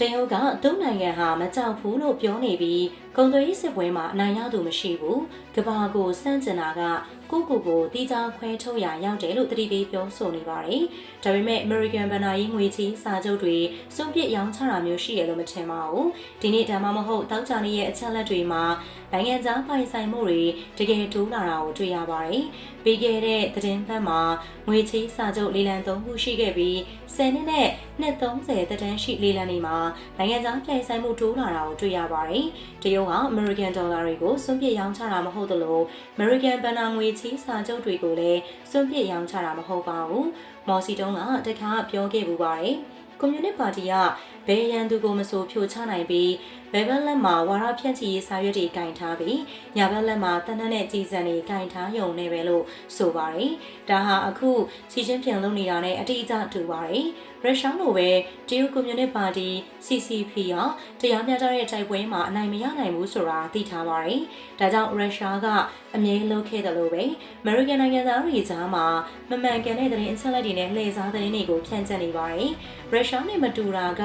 တရုတ်ကသူ့နိုင်ငံဟာမကြောက်ဘူးလို့ပြောနေပြီး ကုန်သွယ်ရေးစစ်ပွဲမှာအနိုင်ရသူမရှိဘူးကဘာကိုစန့်ကျင်တာကကိုကိုကိုတီးခြားခွဲထုတ်ရရောက်တယ်လို့တတိပေးပြောဆိုနေပါတယ်ဒါပေမဲ့ American ဘဏ္ဍာရေးငွေချေးစာချုပ်တွေစွန့်ပစ်ရောင်းချတာမျိုးရှိရလို့မထင်ပါဘူးဒီနေ့ဒါမှမဟုတ်တောက်ချာနေရဲ့အချက်လက်တွေမှာနိုင်ငံခြားပိုင်ဆိုင်မှုတွေတကယ်တိုးလာတာကိုတွေ့ရပါတယ်ပြီးခဲ့တဲ့သတင်းပတ်မှာငွေချေးစာချုပ်လေးလံသုံးခုရှိခဲ့ပြီး10နှစ်နဲ့နှစ်30သက်တမ်းရှိလေးလံနေမှာနိုင်ငံခြားပြိုင်ဆိုင်မှုတိုးလာတာကိုတွေ့ရပါတယ်။တရုတ်က American Dollar တွေကိုစွန့်ပစ်ရောင်းချတာမဟုတ်သလို American ဘဏ္ဍာငွေချေးစာချုပ်တွေကိုလည်းစွန့်ပစ်ရောင်းချတာမဟုတ်ပါဘူး။မော်စီတုံးကတခါပြောခဲ့ပူပါတယ်။ကွန်မြူနစ်ပါတီကဘယ်ရန်သူကိုမဆိုဖြိုချနိုင်ပြီးဘယ်ဘက်လက်မှာဝါရဖြန့်ချီရေးစာရွက်တွေကင်ထားပြီးညာဘက်လက်မှာတန်းတန်းနဲ့ကြီးစံတွေကင်ထားရုံနဲ့ပဲလို့ဆိုပါတယ်။ဒါဟာအခုစီချင်းပြန်လုပ်နေတာနဲ့အတိအကျတူပါတယ်။ ရုရှားလိုပဲတရုတ်ကွန်မြူနစ်ပါတီ CCP ကတရားမျှတတဲ့တိုက်ပွဲမှာအနိုင်မရနိုင်ဘူးဆိုတာသိထားပါတယ်။ဒါကြောင့်ရုရှားကအမြဲလုပ်ခဲ့တယ်လို့ပဲ American နိုင်ငံသားတွေကြားမှာမမှန်ကန်တဲ့သတင်းအချက်အလက်တွေနဲ့လှည့်စားသတင်းတွေကိုဖြန့်ကျက်နေပါတယ်။ရုရှားနဲ့မတူတာက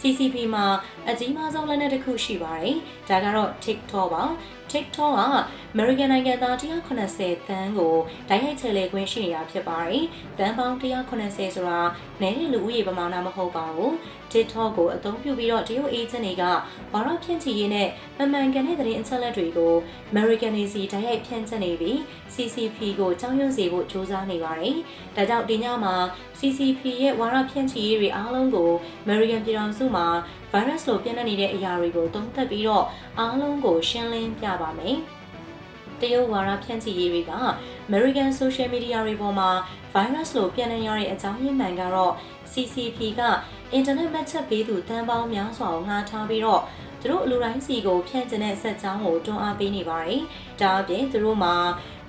CCP မှာအကြီးမားဆုံးလက်နက်တစ်ခုရှိပါတယ်။ဒါကတော့ TikTok ပါ။ TikTok က American နိုင်ငံသား180တန်းကိုတိုက်ရိုက်ချဲလဲခွင့်ရှိနေတာဖြစ်ပါတယ်။တန်းပေါင်း180ဆိုတာနည်းတဲ့လူဦးရေပမာဏမဟုတ်ပါဘူး။ TikTok ကိုအသုံးပြုပြီးတော့တရုတ်အေဂျင့်တွေကဘာလို့ဖြန့်ချီရေးနဲ့မမှန်ကန်တဲ့သတင်းအချက်အလက်တွေကို American တွေစီတိုက်ရိုက်ဖြန့်ချနေပြီး CCP ကိုကြောင်းရွံ့စေဖို့စ조사နေပါတယ်။ဒါကြောင့်ဒီညမှာ CCP ရဲ့ဝါရဖြန့်ချီရေးတွေအားလုံးကို American ပြည်ထောင်စုမှာ virus လိုပြန့်နှံ့နေတဲ့အရာတွေကိုသုံးသပ်ပြီးတော့အားလုံးကိုရှင်းလင်းပြပါမယ်။ တရုတ်ဝါရဖြန့်ချီရေးတွေက American social media တွေပေါ်မှာ virus လိုပြန့်နှံ့ရတဲ့အကြောင်းရင်းမှန်ကတော့ CCP ကအင်တာနက်မှတ်ချက်ပေးသူတန်းပေါင်းများစွာကိုငှားထားပြီးတော့သူတို့အလူတိုင်းစီကိုဖြန့်ကျင်တဲ့ဆက်ကြောင်းကိုတွန်းအားပေးနေပါတယ်။ဒါအပြင်သူတို့မှာ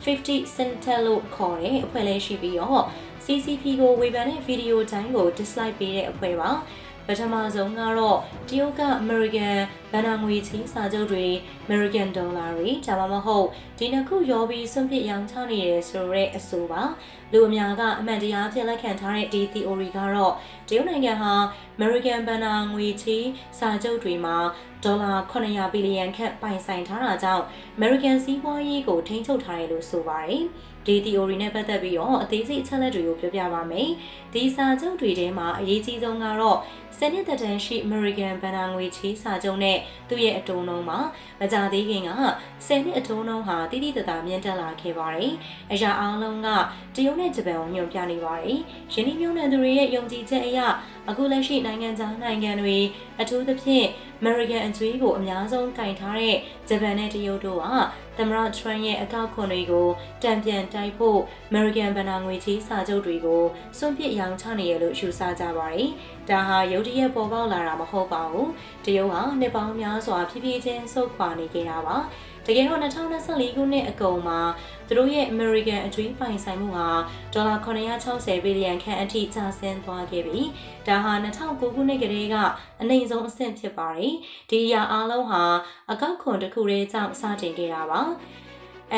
50 Centel လို့ခေါ်တဲ့အဖွဲ့လေးရှိပြီးတော့ CCP ကိုဝေဖန်တဲ့ဗီဒီယိုတိုင်းကို dislike ပေးတဲ့အဖွဲ့ပါ ပထမဆုံးကတော့တရုတ်က American ဘဏ္ဍာငွေချေးစာချုပ်တွေ American Dollar တွေဒါမှမဟုတ်ဒီနှစ်ခုရောပြီးစွန့်ပစ်ရောင်းချနေတယ်ဆိုတော့အဆိုပါလူအများကအမှန်တရားဖြစ်လက်ခံထားတဲ့ဒီ theory ကတော့တရုတ်နိုင်ငံဟာ American ဘဏ္ဍာငွေချေးစာချုပ်တွေမှာဒေါ်လာ900ဘီလီယံခန့်ပိုင်ဆိုင်ထားတာကြောင့် American စီးပွားရေးကိုထိန်းချုပ်ထားတယ်လို့ဆိုပါတယ် ဒီ theory နဲ့ပတ်သက်ပြီးတော့အသေးစိတ်အချက်လက်တွေကိုပြောပြပါမယ်။ဒီစာချုပ်တွေထဲမှာအရေးကြီးဆုံးကတော့စနစ်သက်တမ်းရှိ American ဘဏ္ဍာငွေချေးစာချုပ်နဲ့သူ့ရဲ့အတုံးလုံးမှာမကြသေးခင်က10နှစ်အတုံးလုံးဟာတိတိတသာမြင့်တက်လာခဲ့ပါတယ်။အရာအားလုံးကတရုတ်နဲ့ဂျပန်ကိုညွှန်ပြနေပါတယ်။ယင်းဒီမျိုးနယ်သူတွေရဲ့ယုံကြည်ချက်အရ အခုလက်ရှိနိုင်ငံခြားနိုင်ငံတွေအထူးသဖြင့် American အကျွေးကိုအများဆုံးကင်ထားတဲ့ဂျပန်နဲ့တရုတ်တို့ကသမရထရန့်ရဲ့အကောက်ခွန်တွေကိုတံပြန်တိုက်ဖို့ American ဘဏ္ဍာငွေချေးစာချုပ်တွေကိုစွန့်ပစ်ရောင်းချနေရလို့ယူဆကြပါတယ်။ဒါဟာရုတ်တရက်ပေါ်ပေါက်လာတာမဟုတ်ပါဘူး။တရုတ်ကနှစ်ပေါင်းများစွာဖြည်းဖြည်းချင်းဆုတ်ခွာနေခဲ့တာပါ။ တကယ်တော့2024ခုနှစ်အကုန်မှာသူတို့ရဲ့ American အကျွေးပိုင်ဆိုင်မှုဟာဒေါ်လာ960ဘီလီယံခန့်အထိကျဆင်းသွားခဲ့ပြီ။ဒါဟာ2009ခုနှစ်ကလေးကအနိုင်ဆုံးအဆင့်ဖြစ်ပါတယ်။ဒီအရာအားလုံးဟာအကောက်ခွန်တစ်ခုတည်းကြောင့်စတင်ခဲ့တာပါ။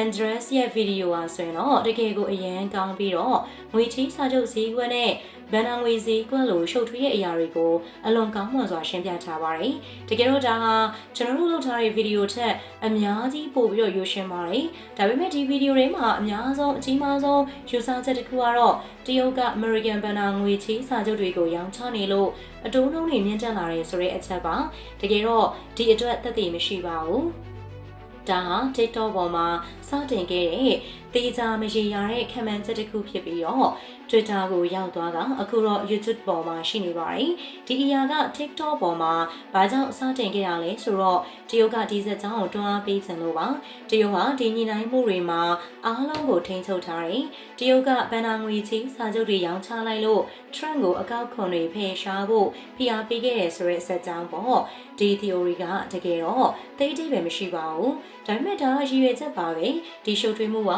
Andres ရဲ့ဗီဒီယိုဟာဆိုရင်တော့တကယ်ကိုအရန်ကောင်းပြီးတော့ငွေချေးစာချုပ်ဈေးကွက်နဲ့ ဗန်နာငွေဈေးကွက်လိုရှုပ်ထွေးတဲ့အရာတွေကိုအလွန်ကောင်းမွန်စွာရှင်းပြထားပါတယ်။တကယ်တော့ဒါဟာကျွန်တော်တို့လုပ်ထားတဲ့ဗီဒီယိုထက်အများကြီးပိုပြီးတော့ရိုးရှင်းပါတယ်။ဒါပေမဲ့ဒီဗီဒီယိုတွေမှာအများဆုံးအကြီးမားဆုံးယူဆချက်တစ်ခုကတော့တရုတ်က American ဘန်နာငွေချေးစာချုပ်တွေကိုရောင်းချနေလို့အတိုးနှုန်းတွေမြင့်တက်လာတယ်ဆိုတဲ့အချက်ပါ။တကယ်တော့ဒီအတွက်သက်သေမရှိပါဘူး။ဒါဟာ TikTok ပေါ်မှာစတင်ခဲ့တဲ့တေချာမရေရာတဲ့ခံမှန်းချက်တစ်ခုဖြစ်ပြီးတော့ Twitter ကိုရောက်သွားကအခုတော့ YouTube ပေါ်မှာရှိနေပါတယ်။ဒီအရာက TikTok ပေါ်မှာဘာကြောင့်စတင်ခဲ့တာလဲဆိုတော့တရုတ်ကဒီဇက်ကြောင်းကိုတွန်းအားပေးခြင်းလို့ပါ။တရုတ်ကဒီညီနိုင်မှုတွေမှာအားလုံးကိုထိန်းချုပ်ထားတယ်။တရုတ်ကဘန်နာငွေချေးစာချုပ်တွေရောင်းချလိုက်လို့ Trump ကိုအကောက်ခွန်တွေဖယ်ရှားဖို့ဖိအားပေးခဲ့တယ်ဆိုတဲ့ဇက်ကြောင်းပေါ့။ဒီ theory ကတကယ်တော့သိတိပဲမရှိပါဘူး။ဒါပေမဲ့ဒါကရည်ရွယ်ချက်ပါပဲ။ဒီရှုပ်ထွေးမှုက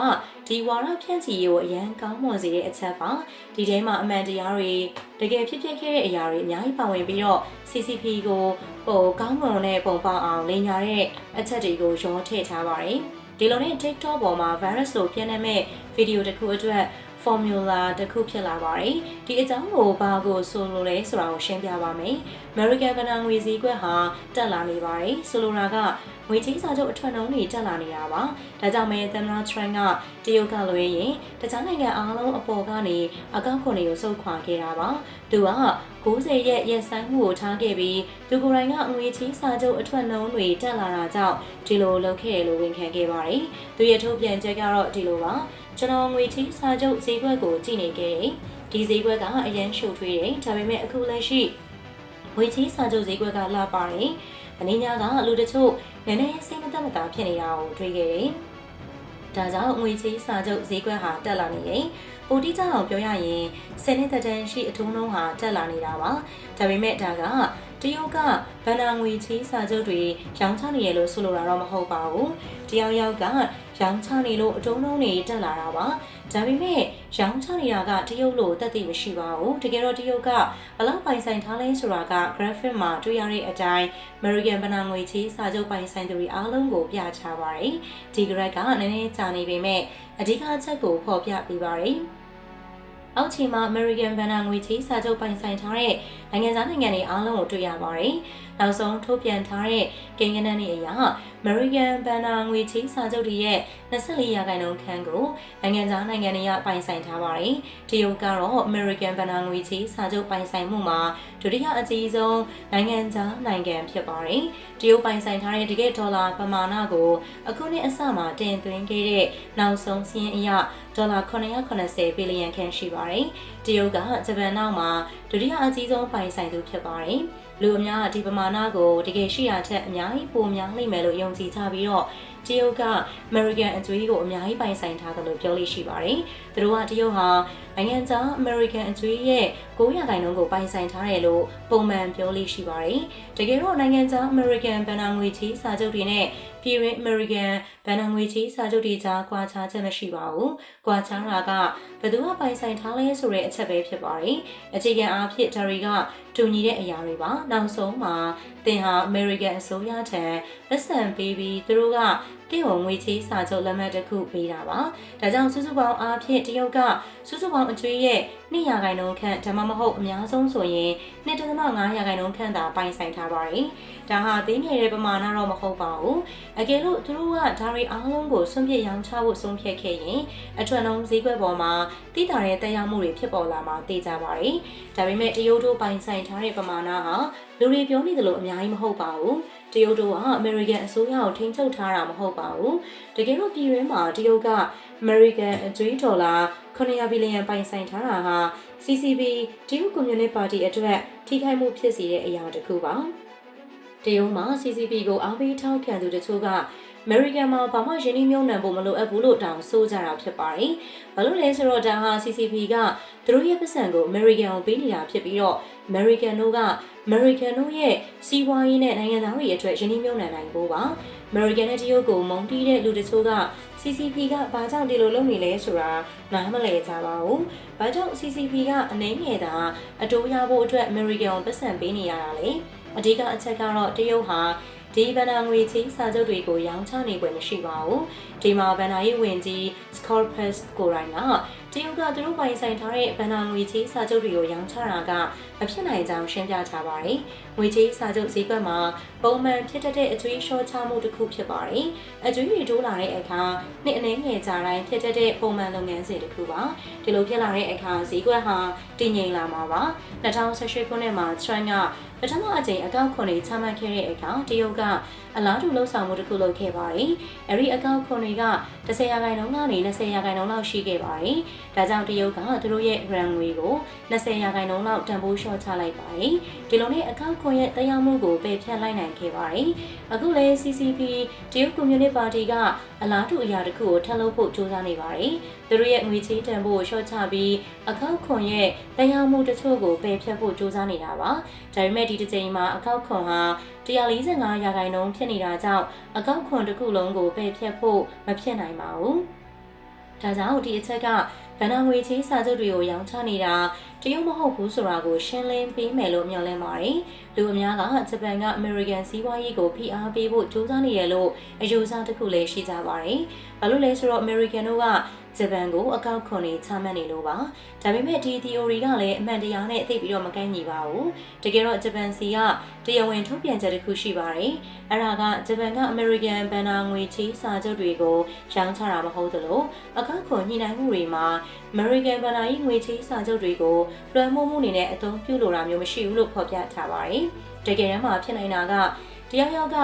ဒီဝါရဖြန့်ချီရေးကိုအရန်ကောင်းမွန်စေတဲ့အချက်ပါဒီထဲမှာအမှန်တရားတွေတကယ်ဖြစ်ဖြစ်ခဲ့တဲ့အရာတွေအများကြီးပါဝင်ပြီးတော့ CCP ကိုဟိုကောင်းမွန်တဲ့ပုံပေါက်အောင်လင်ညာတဲ့အချက်တွေကိုရောထည့်ထားပါတယ်ဒီလိုနဲ့ TikTok ပေါ်မှာ virus လို့ပြန့်နှံ့မဲ့ဗီဒီယိုတစ်ခုအတွက် formula တစ်ခုဖြစ်လာပါတယ်။ဒီအကြောင်းကိုဘာကိုဆိုလိုလဲဆိုတာကိုရှင်းပြပါမယ်။ American ဗဏ္ဍာငွေစည်းကွက်ဟာတက်လာနေပါတယ်။ဆိုလိုတာကငွေချင်းစာချုပ်အထွတ်နှုန်းတွေတက်လာနေတာပါ။ဒါကြောင့်မဲသမ္မတထရန့်ကတရုတ်ကလွှဲရင်တခြားနိုင်ငံအားလုံးအပေါ်ကနေအကောင့်ခွန်တွေကိုစုပ်ခွာခဲ့တာပါ။သူက 90ရက်ရက်ဆိုင်မှုကိုထားခဲ့ပြီးသူကိုယ်တိုင်ကငွေချင်းစာချုပ်အထွတ်နှုန်းတွေတက်လာတာကြောင့်ဒီလိုလုပ်ခဲ့တယ်လို့ဝန်ခံခဲ့ပါတယ်။သူရဲ့ထုတ်ပြန်ချက်ကတော့ဒီလိုပါ။ကျွန်တော်ငွေချင်းစာချုပ်ဈေးကွက်ကိုကြည့်နေခဲ့တယ်။ဒီဈေးကွက်ကအရင်ရှုပ်ထွေးတယ်။ဒါပေမဲ့အခုလက်ရှိငွေချင်းစာချုပ်ဈေးကွက်ကလာပါတယ်။မင်းညာကလူတချို့နည်းနည်းစိတ်မသက်မသာဖြစ်နေတာကိုတွေ့ခဲ့တယ်။ဒါကြောင့်ငွေချေးစာချုပ်ဈေးကွက်ဟာတက်လာနေရင် ပိုတိကျအောင်ပြောရရင်ဆယ်နှစ်သက်တမ်းရှိအထုံးလုံးဟာတက်လာနေတာပါ။ဒါပေမဲ့ဒါကတရုတ်ကဗန္နာငွေချေးစာချုပ်တွေရောင်းချနေရလို့ဆိုလိုတာတော့မဟုတ်ပါဘူး။တယောက်ယောက်ကရောင်းချနေလို့အထုံးလုံးတွေတက်လာတာပါ။ဒါပေမဲ့ရောင်းချနေတာကတရုတ်လို့တက်သိမရှိပါဘူး။တကယ်တော့တရုတ်ကဘလောက်ပိုင်ဆိုင်ထားလဲဆိုတာက graphic မှာတွေ့ရတဲ့အတိုင်း American ဗဏ္ဍာငွေချေးစာချုပ်ပိုင်ဆိုင်သူတွေအားလုံးကိုပြချပါတယ်။ဒီ graph ကနည်းနည်းကြာနေပေမဲ့အဓိကအချက်ကိုဖော်ပြပေးပါတယ်။ အောက်ခြေမှာ American ဘဏ္ဍာငွေချေးစာချုပ်ပိုင်ဆိုင်ထားတဲ့နိုင်ငံသားနိုင်ငံတွေအားလုံးကိုတွေ့ရပါတယ်။ နောက်ဆုံးထုတ်ပြန်ထားတဲ့ကိန်းဂဏန်းတွေအရ American ဘဏ္ဍာငွေချေးစာချုပ်တွေရဲ့24ရာခိုင်နှုန်းခန့်ကိုနိုင်ငံသားနိုင်ငံတွေကပိုင်ဆိုင်ထားပါတယ်။တရုတ်ကတော့ American ဘဏ္ဍာငွေချေးစာချုပ်ပိုင်ဆိုင်မှုမှာဒုတိယအကြီးဆုံးနိုင်ငံသားနိုင်ငံဖြစ်ပါတယ်။တရုတ်ပိုင်ဆိုင်ထားတဲ့တကယ့်ဒေါ်လာပမာဏကိုအခုနှစ်အစမှာတင်သွင်းခဲ့တဲ့နောက်ဆုံးစီးရင်အရဒေါ်လာ980ဘီလီယံခန့်ရှိပါတယ်။တရုတ်ကဂျပန်နောက်မှာဒုတိယအကြီးဆုံးပိုင်ဆိုင်သူဖြစ်ပါတယ်။ လူအများဒီပမာဏကိုတကယ်ရှိရာထက်အများကြီးပိုများလိမ့်မယ်လို့ယုံကြည်ကြပြီးတော့တရုတ်က American အကျွေးကိုအများကြီးပိုင်ဆိုင်ထားတယ်လို့ပြောလို့ရှိပါတယ်။သူတို့ကတရုတ်ဟာနိုင်ငံခြား American အကျွေးရဲ့900ခိုင်နှုန်းကိုပိုင်ဆိုင်ထားတယ်လို့ပုံမှန်ပြောလို့ရှိပါတယ်။တကယ်တော့နိုင်ငံခြား American ဘဏ္ဍာငွေချေးစာချုပ်တွေနဲ့ ပြည်တွင်း American ဘဏ္ဍာငွေချေးစာချုပ်တွေကြားကွာခြားချက်မရှိပါဘူး။ကွာခြားတာကဘယ်သူကပိုင်ဆိုင်ထားလဲဆိုတဲ့အချက်ပဲဖြစ်ပါတယ်။အခြေခံအားဖြင့်ဒါတွေကတူညီတဲ့အရာတွေပါ။နောက်ဆုံးမှာသင်ဟာ American အစိုးရထံလက်ဆံပေးပြီးသူတို့က တင့်ကိုငွေချေးစာချုပ်လက်မှတ်တစ်ခုပေးတာပါ။ဒါကြောင့်စုစုပေါင်းအားဖြင့်တရုတ်ကစုစုပေါင်းအကျွေးရဲ့200ရာခိုင်နှုန်းခန့်ဒါမှမဟုတ်အများဆုံးဆိုရင်2.5ရာခိုင်နှုန်းခန့်သာပိုင်ဆိုင်ထားပါတယ်။ဒါဟာသေးငယ်တဲ့ပမာဏတော့မဟုတ်ပါဘူး။အကယ်လို့သူတို့ကဒါရီအားလုံးကိုစွန့်ပစ်ရောင်းချဖို့ဆုံးဖြတ်ခဲ့ရင်အထွတ်လုံးဈေးကွက်ပေါ်မှာတိတာတဲ့တက်ရောက်မှုတွေဖြစ်ပေါ်လာမှာသိကြပါတယ်။ဒါပေမဲ့တရုတ်တို့ပိုင်ဆိုင်ထားတဲ့ပမာဏဟာလူတွေပြောနေသလိုအများကြီးမဟုတ်ပါဘူး။ တရုတ်တို့ကအမေရိကန်အစိုးရကိုထိန်းချုပ်ထားတာမဟုတ်ပါဘူး။တကယ်လို့ပြည်တွင်းမှာတရုတ်ကအမေရိကန်အကျွေးဒေါ်လာ900ဘီလီယံပိုင်ဆိုင်ထားတာဟာ CCP တရုတ်ကွန်မြူနစ်ပါတီအတွက်ထိခိုက်မှုဖြစ်စေတဲ့အရာတစ်ခုပါ။တရုတ်မှာ CCP ကိုအားပေးထောက်ခံသူတချို့က American မှာဘာမှယင်းနှိမ့်မြုံနှံဖို့မလိုအပ်ဘူးလို့တောင်ဆိုကြတာဖြစ်ပါတယ်။ဘာလို့လဲဆိုတော့ဒါဟာ CCP ကသူတို့ရဲ့ပတ်စံကို American ကိုပေးနေတာဖြစ်ပြီးတော့ American တို့က American တို့ရဲ့စီးပွားရေးနဲ့နိုင်ငံသားတွေအတွက်ယင်းနှိမ့်မြုံနှံနိုင်ဖို့ပါ။ American နဲ့တရုတ်ကိုမုံတီးတဲ့လူတချို့က CCP ကဘာကြောင့်ဒီလိုလုပ်နေလဲဆိုတာနားမလည်ကြပါဘူး။ဘာကြောင့် CCP ကအနှိမ့်ငယ်တာအတိုးရဖို့အတွက် American ကိုပတ်စံပေးနေရတာလဲ။အဓိကအချက်ကတော့တရုတ်ဟာ ဒီဗန္နာငွေချင်းစာချုပ်တွေကိုရောင်းချနေပွဲမရှိပါဘူး။ဒီမှာဗန္နာရေးဝင်ကြီး Scorpus ကိုရိုင်းကတရုတ်ကသူတို့ပိုင်ဆိုင်ထားတဲ့ဗန္နာငွေချင်းစာချုပ်တွေကိုရောင်းချတာကမဖြစ်နိုင်ကြောင်းရှင်းပြထားပါတယ်။ ငွေချင်းစာချုပ်ဈေးကွက်မှာပုံမှန်ဖြစ်တဲ့အကျွေးလျှော့ချမှုတစ်ခုဖြစ်ပါတယ်။အကျွေးတွေတိုးလာတဲ့အခါနှစ်အနေငယ်ကြာတိုင်းဖြစ်တဲ့ပုံမှန်လုပ်ငန်းစဉ်တစ်ခုပါ။ဒီလိုဖြစ်လာတဲ့အခါဈေးကွက်ဟာတည်ငြိမ်လာမှာပါ။2018ခုနှစ်မှာ Trump ကပထမအကြိမ်အကောက်ခွန်တွေချမှတ်ခဲ့တဲ့အခါတရုတ်ကအလားတူလှုပ်ဆောင်မှုတစ်ခုလုပ်ခဲ့ပါတယ်။အဲဒီအကောက်ခွန်တွေက10ရာခိုင်နှုန်းကနေ20ရာခိုင်နှုန်းလောက်ရှိခဲ့ပါတယ်။ဒါကြောင့်တရုတ်ကသူတို့ရဲ့ရန်ငွေကို20ရာခိုင်နှုန်းလောက်တန်ဖိုးလျှော့ချလိုက်ပါတယ်။ဒီလိုနဲ့အကောက်ခွန်ရဲ့တရားမှုကိုပယ်ဖျက်လိုက်နိုင်ခဲ့ပါတယ်။အခုလဲ CCP တရုတ်ကွန်မြူနစ်ပါတီကအလားတူအရာတစ်ခုကိုထပ်လုပ်ဖို့ကြိုးစားနေပါတယ်။သူတို့ရဲ့ငွေချေးတန်ဖိုးကိုလျှော့ချပြီးအကောက်ခွန်ရဲ့တရားမှုတချို့ကိုပယ်ဖျက်ဖို့ကြိုးစားနေတာပါ။ဒါပေမဲ့ဒီတစ်ချိန်မှာအကောက်ခွန်ဟာ145ရာခိုင်နှုန်းဖြစ်နေတာကြောင့်အကောက်ခွန်တစ်ခုလုံးကိုပယ်ဖျက်ဖို့မဖြစ်နိုင်ပါဘူး။ဒါကြောင့်ဒီအချက်က ဗဏ္ဍာငွေချေးစာချုပ်တွေကိုရောင်းချနေတာတရုတ်မဟုတ်ဘူးဆိုတာကိုရှင်းလင်းပေးမယ်လို့မျှော်လင့်ပါတယ်။လူအများကဂျပန်ကအမေရိကန်စီးပွားရေးကိုဖိအားပေးဖို့ကြိုးစားနေရလို့အယူဆတစ်ခုလည်းရှိကြပါတယ်။ဘာလို့လဲဆိုတော့အမေရိကန်တို့က ဂျပန်ကိုအကောက်ခွန်နေချမှတ်နေလို့ပါ။ဒါပေမဲ့ဒီ theory ကလည်းအမှန်တရားနဲ့သိပြီးတော့မကိုင်းညီပါဘူး။တကယ်တော့ဂျပန်စီကတရားဝင်ထုတ်ပြန်ချက်တစ်ခုရှိပါတယ်။အဲ့ဒါကဂျပန်ကအမေရိကန်ဘဏ္ဍာငွေချေးစာချုပ်တွေကိုရောင်းချတာမဟုတ်သလိုအကောက်ခွန်ညှိနှိုင်းမှုတွေမှာအမေရိကန်ဘဏ္ဍာရေးငွေချေးစာချုပ်တွေကိုလွှမ်းမိုးမှုအနေနဲ့အသုံးပြုလိုတာမျိုးမရှိဘူးလို့ဖော်ပြထားပါတယ်။တကယ်တမ်းမှာဖြစ်နိုင်တာကတယောက်ယောက်က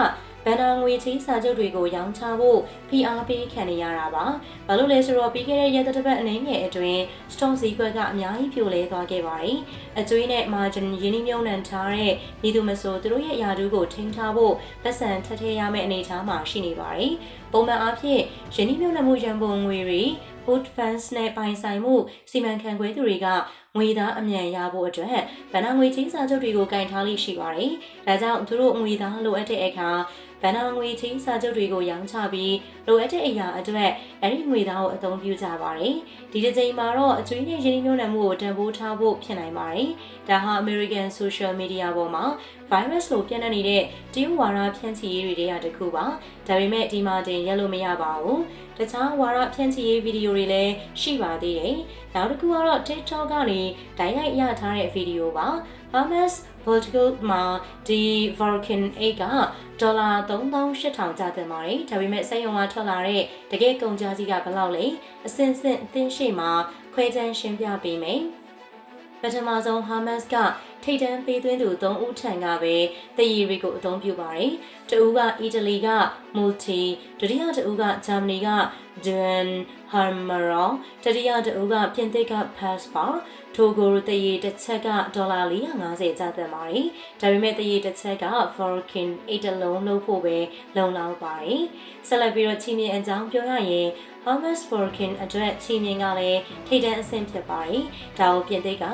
ဘဏ္ဍာငွေချေးစာချုပ်တွေကိုရောင်းချဖို့ဖိအားပေးခံနေရတာပါ။ဘာလို့လဲဆိုတော့ပြီးခဲ့တဲ့ရက်တစ်ပတ်အနေငယ်အတွင်း stock ဈေးကွက်ကအများကြီးပြိုလဲသွားခဲ့ပါတယ်။အကျွေးနဲ့ margin ရင်းနှီးမြှုပ်နှံထားတဲ့ဤသူမဆိုသူတို့ရဲ့ယာတူးကိုထိန်းထားဖို့ပတ်စံထပ်ထည့်ရမယ့်အနေအထားမှာရှိနေပါတယ်။ပုံမှန်အားဖြင့်ရင်းနှီးမြှုပ်နှံမှုရန်ပုံငွေတွေ Hood Funds နဲ့ပိုင်ဆိုင်မှုစီမံခန့်ခွဲသူတွေကငွေသားအမြန်ရဖို့အတွက်ဗဏ္ဍာငွေချင်းစာချုပ်တွေကိုကင်ထားလိရှိပါတယ်။ဒါကြောင့်သူတို့ငွေသားလိုအပ်တဲ့အခါ ဗဏ္ဍာငွေချင်းစာချုပ်တွေကိုရောင်းချပြီးလိုအပ်တဲ့အရာအတွက်အဲ့ဒီငွေသားကိုအသုံးပြုကြပါတယ်။ဒီတစ်ချိန်မှာတော့အကျွေးနဲ့ရင်းနှီးမြှုပ်နှံမှုကိုတန်ဖိုးထားဖို့ဖြစ်နိုင်ပါတယ်။ဒါဟာ American Social Media ပေါ်မှာ virus လို့ပြန့်နှံ့နေတဲ့တရုတ်ဝါဒဖြန့်ချီရေးတွေတွေကတခုပါ။ဒါပေမဲ့ဒီမှာတင်ရက်လို့မရပါဘူး။တခြားဝါဒဖြန့်ချီရေးဗီဒီယိုတွေလည်းရှိပါသေးတယ်။နောက်တစ်ခုကတော့ TikTok ကနေတိုက်ရိုက်ရထားတဲ့ဗီဒီယိုပါ။ Hamas Political မှာဒီ Vulcan 8ကဒေါ်လာ3800ကျတင်ပါတယ်။ဒါပေမဲ့စက်ရုံကထွက်လာတဲ့တကယ်ကုန်ကျစည်းကဘယ်လောက်လဲအစင်စင်အသင်းရှိမှာခွဲခြမ်းရှင်းပြပေးမယ်။ပထမဆုံး Hamas က ထိတ်တန်းပေးသွင်းသူ၃ဦးထံကပဲတည်ရည်ကိုအသုံးပြုပါတယ်။တဦးကအီတလီက Multi ဒုတိယတဦးကဂျာမနီက Duan Harmaro တတိယတဦးကပြင်သစ်က Passport ထိုကိုတည်ရည်တစ်ချက်ကဒေါ်လာ450ကျသက်ပါတယ်။ဒါပေမဲ့တည်ရည်တစ်ချက်က Forkin 8လုံးလို့ဖို့ပဲလုံလောက်ပါတယ်။ဆက်လက်ပြီးတော့ချီးမြှင့်အကြောင်းပြောရရင် Thomas Forkin အတွက်ချီးမြှင့်ကလည်းထိတ်တန်းအဆင့်ဖြစ်ပါတယ်။ဒါကိုပြင်သစ်က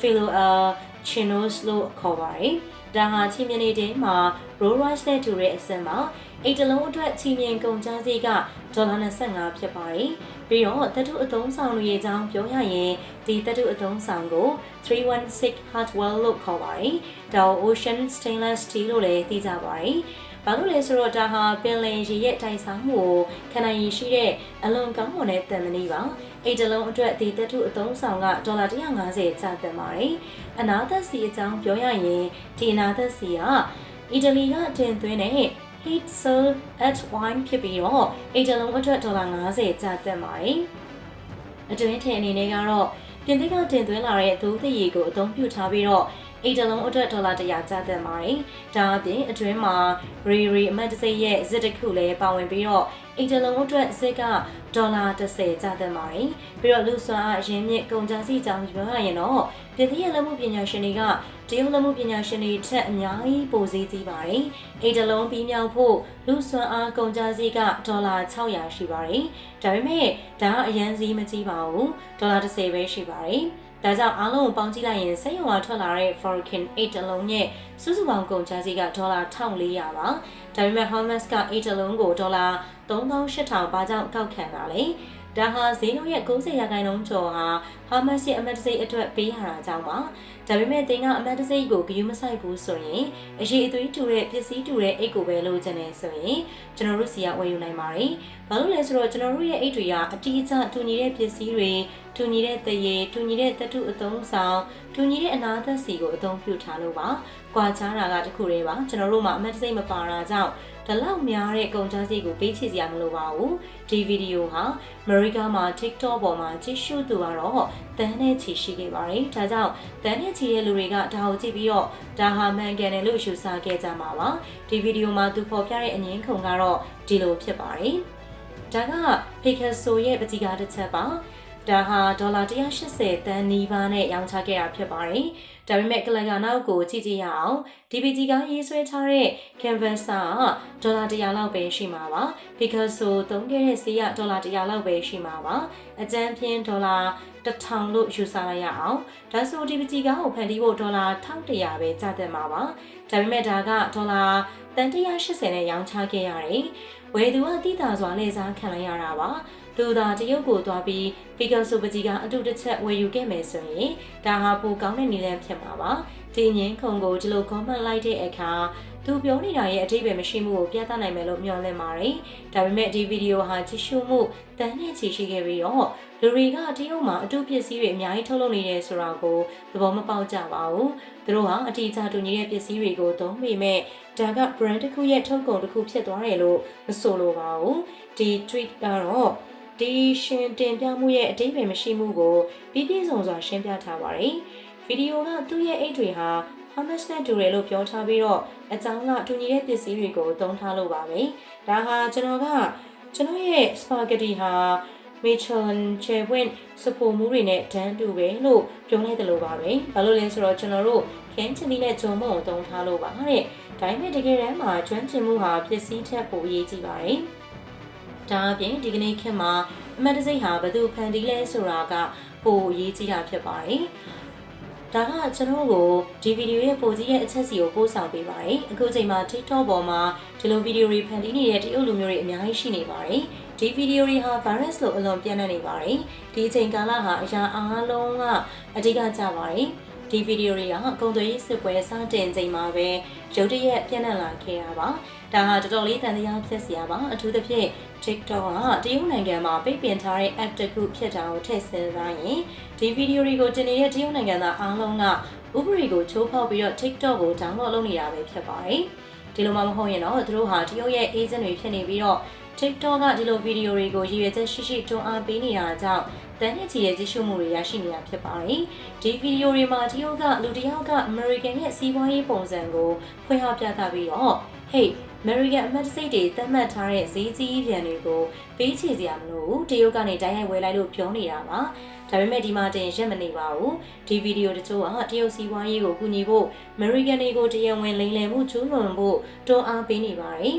Philo L Chinos လို့ခေါ်ပါတယ်။ဒါဟာချီးမြှင့်နေတဲ့မှာ Roll Rice နဲ့တူတဲ့အဆင့်မှာအိတ်တလုံးအတွက်ချီးမြှင့်ကုန်ကျစရိတ်ကဒေါ်လာ25ဖြစ်ပါတယ်။ပြီးတော့တတုအသုံးဆောင်လူရဲ့အကြောင်းပြောရရင်ဒီတတုအသုံးဆောင်ကို316 Hartwell လို့ခေါ်ပါတယ်။ဒါ Ocean Stainless Steel လို့လည်းသိကြပါတယ်။ ဘာလို့လဲဆိုတော့ဒါဟာပင်လယ်ရေရဲ့တိုင်ဆောင်မှုကိုခန္ဓာရည်ရှိတဲ့အလွန်ကောင်းမွန်တဲ့တန်မဏိပါအိတ်တလုံးအတွက်ဒီတတုအသုံးဆောင်ကဒေါ်လာ150ကျသင့်ပါတယ်အနာသက်စီအကြောင်းပြောရရင်ဒီအနာသက်စီကအီတလီကတင်သွင်းတဲ့ heat cell at wine ဖြစ်ပြီးတော့အိတ်တလုံးအတွက်ဒေါ်လာ90ကျသင့်ပါတယ်အတွင်းထင်အနေနဲ့ကတော့ပြင်သစ်ကတင်သွင်းလာတဲ့သိုးသရေကိုအသုံးပြုထားပြီးတော့ အိတ်တလုံးအတွက်ဒေါ်လာ100ကျသင့်ပါတယ်။ဒါအပြင်အတွင်းမှာရီရီအမတ်တစိရဲ့ဇစ်တစ်ခုလည်းပါဝင်ပြီးတော့အိတ်တလုံးအတွက်ဇစ်ကဒေါ်လာ30ကျသင့်ပါတယ်။ပြီးတော့လူစွမ်းအရင်းမြစ်ကုန်ကြစည်ကြောင်းပြောရရင်တော့ပြည်ထရဲ့လက်မှုပညာရှင်တွေကတရုတ်လက်မှုပညာရှင်တွေထက်အများကြီးပိုစည်းကြီးပါတယ်။အိတ်တလုံးပြီးမြောက်ဖို့လူစွမ်းအားကုန်ကြစည်ကဒေါ်လာ600ရှိပါတယ်။ဒါပေမဲ့ဒါကအရန်စည်းမကြီးပါဘူး။ဒေါ်လာ30ပဲရှိပါတယ်။ ဒါကြောင့်အားလုံးကိုပေါင်းကြည့်လိုက်ရင်စက်ရုံကထွက်လာတဲ့ Forkin 8တလုံးရဲ့စုစုပေါင်းကုန်ကျစရိတ်ကဒေါ်လာ1400ပါ။ဒါပေမဲ့ Hermes က8တလုံးကိုဒေါ်လာ3800ဘာကြောင့်ကောက်ခံတာလဲ။ ဒါဟာဈေးနှုန်းရဲ့90ရာခိုင်နှုန်းကျော်ဟာ Hermes ရဲ့အမတ်တစိအတွက်ပေးရတာကြောင့်ပါ။ဒါပေမဲ့တင်ကအမတ်တစိကိုဂယူးမဆိုင်ဘူးဆိုရင်အရေးအသွေးတူတဲ့ပစ္စည်းတူတဲ့အိတ်ကိုပဲလိုချင်နေဆိုရင်ကျွန်တော်တို့စီကဝယ်ယူနိုင်ပါတယ်။ဘာလို့လဲဆိုတော့ကျွန်တော်တို့ရဲ့အိတ်တွေကအတိအကျတူညီတဲ့ပစ္စည်းတွေတူညီတဲ့တရေတူညီတဲ့တတုအသုံးဆောင်တူညီတဲ့အနာသက်စီကိုအသုံးပြုထားလို့ပါ။ကွာခြားတာကတခုတည်းပါကျွန်တော်တို့မှာအမတ်တစိမပါတာကြောင့် ဒီလောက်များတဲ့ကုန်ကျစရိတ်ကိုပေးချေစရာမလိုပါဘူးဒီဗီဒီယိုဟာ America မှာ TikTok ပေါ်မှာကြည့်ရှုသူကတော့တန်းနဲ့ချီရှိခဲ့ပါတယ်ဒါကြောင့်တန်းနဲ့ချီတဲ့လူတွေကဒါကိုကြည့်ပြီးတော့ဒါဟာမှန်ကန်တယ်လို့ယူဆခဲ့ကြမှာပါဒီဗီဒီယိုမှာသူဖော်ပြတဲ့အငင်းခုံကတော့ဒီလိုဖြစ်ပါတယ်ဒါက Picasso ရဲ့ပတိကားတစ်ချက်ပါ ဒါဟာဒေါ်လာ180တန်းနီးပါးနဲ့ရောင်းချခဲ့တာဖြစ်ပါတယ်။ဒါပေမဲ့ကလန်ကနောက်ကိုကြည့်ကြည့်ရအောင် DPG ကရေးဆွဲထားတဲ့ canvas ကဒေါ်လာ100လောက်ပဲရှိမှာပါ။ Picasso သုံးခဲ့တဲ့ဈေးကဒေါ်လာ100လောက်ပဲရှိမှာပါ။အကြမ်းဖြင်းဒေါ်လာ1000လို့ယူဆလိုက်ရအောင်။ဒါဆို DPG ကကိုဖန်တီးဖို့ဒေါ်လာ1100ပဲကျတဲ့မှာပါ။ဒါပေမဲ့ဒါကဒေါ်လာတန်180နဲ့ရောင်းချခဲ့ရတယ်။ဝယ်သူကတိတာစွာလဲစားခံလိုက်ရတာပါ။ သူသာတရုတ်ကိုသွားပြီးပီကာဆိုပကြီးကအတူတစ်ချက်ဝယ်ယူခဲ့မယ်ဆိုရင်ဒါဟာပိုကောင်းတဲ့နည်းလမ်းဖြစ်မှာပါဒီငင်းခုံကိုဒီလို comment လိုက်တဲ့အခါသူပြောနေတာရဲ့အတိတ်ပဲမရှိမှုကိုပြသနိုင်မယ်လို့မျှော်လင့်ပါတယ်။ဒါပေမဲ့ဒီဗီဒီယိုဟာကြည့်ရှုမှုတန်းနဲ့ချီရှိခဲ့ပြီးတော့လူတွေကတရုတ်မှာအတူပစ္စည်းတွေအများကြီးထုတ်လုပ်နေတယ်ဆိုတာကိုသဘောမပေါက်ကြပါဘူး။သူတို့ဟာအထီးကျတူညီတဲ့ပစ္စည်းတွေကိုသုံးပေမဲ့ဒါက brand တစ်ခုရဲ့ထုတ်ကုန်တစ်ခုဖြစ်သွားတယ်လို့မဆိုလိုပါဘူး။ဒီ tweet ကတော့ ဒီရှင်တင်ပြမှုရဲ့အတိတ်ပဲမရှိမှုကိုပြည့်ပြည့်စုံစွာရှင်းပြထားပါတယ်။ဗီဒီယိုကသူ့ရဲ့အိတ်တွေဟာ Hamas နဲ့တူတယ်လို့ပြောထားပြီးတော့အကြောင်းကတူညီတဲ့ပစ္စည်းတွေကိုသုံးထားလို့ပါပဲ။ဒါဟာကျွန်တော်ကကျွန်တော်ရဲ့ spaghetti ဟာ Michelin ချေပွင့်စပိုမှုတွေနဲ့တန်းတူပဲလို့ပြောလိုက်တယ်လို့ပါပဲ။ဘာလို့လဲဆိုတော့ကျွန်တော်တို့ခင်းချင်တဲ့ဂျုံမုံကိုသုံးထားလို့ပါတဲ့။ဒါပေမဲ့တကယ်တမ်းမှာကျွမ်းကျင်မှုဟာပစ္စည်းထက်ပိုအရေးကြီးပါတယ်။ ဒါအပြင်ဒီကနေ့ခေတ်မှာအမတ်တစိတ်ဟာဘယ်သူဖန်တီးလဲဆိုတာကပိုအရေးကြီးတာဖြစ်ပါတယ်။ဒါကကျွန်တော်ကိုဒီဗီဒီယိုရဲ့ပုံစံရဲ့အချက်စီကိုပို့ဆောင်ပေးပါတယ်။အခုချိန်မှာ TikTok ပေါ်မှာဒီလိုဗီဒီယိုတွေဖန်တီးနေတဲ့တရုတ်လူမျိုးတွေအများကြီးရှိနေပါတယ်။ဒီဗီဒီယိုတွေဟာ virus လို့အလွန်ပြန့်နှံ့နေပါတယ်။ဒီအချိန်ကာလဟာအရာအားလုံးကအဓိကကျပါတယ်။ဒီဗီဒီယိုတွေကကုံသွေးစစ်ပွဲစတင်ချိန်မှာပဲရုတ်တရက်ပြန့်နှံ့လာခဲ့တာပါ။ဒါဟာတော်တော်လေးတန်တရားဖြစ်စရာပါ။အထူးသဖြင့် TikTok ကတရုတ်နိုင်ငံမှာပိတ်ပင်ထားတဲ့ app တစ်ခုဖြစ်တာကိုထည့်စဉ်းစားရင်ဒီဗီဒီယိုတွေကိုတင်နေတဲ့တရုတ်နိုင်ငံသားအားလုံးကဥပဒေကိုချိုးဖောက်ပြီးတော့ TikTok ကို download လုပ်နေတာပဲဖြစ်ပါတယ်။ဒီလိုမှမဟုတ်ရင်တော့သူတို့ဟာတရုတ်ရဲ့ agent တွေဖြစ်နေပြီးတော့ TikTok ကဒီလိုဗီဒီယိုတွေကိုရည်ရွယ်ချက်ရှိရှိတွန်းအားပေးနေတာကြောင့်တန်းနဲ့ချီတဲ့ကြည့်ရှုမှုတွေရရှိနေတာဖြစ်ပါတယ်။ဒီဗီဒီယိုတွေမှာတရုတ်ကလူတစ်ယောက်က American ရဲ့စီးပွားရေးပုံစံကိုဖွင့်ဟပြသပြီးတော့ hey American အမတ်စိတ်တွေသတ်မှတ်ထားတဲ့ဈေးကြီးပြန်တွေကိုပေးချေစရာမလိုဘူးတရုတ်ကနေတိုက်ရိုက်ဝယ်လိုက်လို့ပြောနေတာပါဒါပေမဲ့ဒီမှာတင်ရက်မနေပါဘူးဒီဗီဒီယိုတချို့ကတရုတ်စီးပွားရေးကိုကူညီဖို့ American တွေကိုတရားဝင်လိမ်လည်မှုကျူးလွန်ဖို့တွန်းအားပေးနေပါတယ်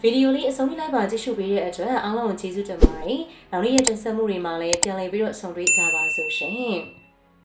ဗီဒီယိုလေးအဆုံးထိလိုက်ပါကြည့်ရှုပေးတဲ့အတွက်အားလုံးကိုကျေးဇူးတင်ပါတယ်။နောက်နေ့ရဲ့တင်ဆက်မှုတွေမှာလည်းပြန်လည်ပြီးတော့ဆုံတွေ့ကြပါစို့ရှင်။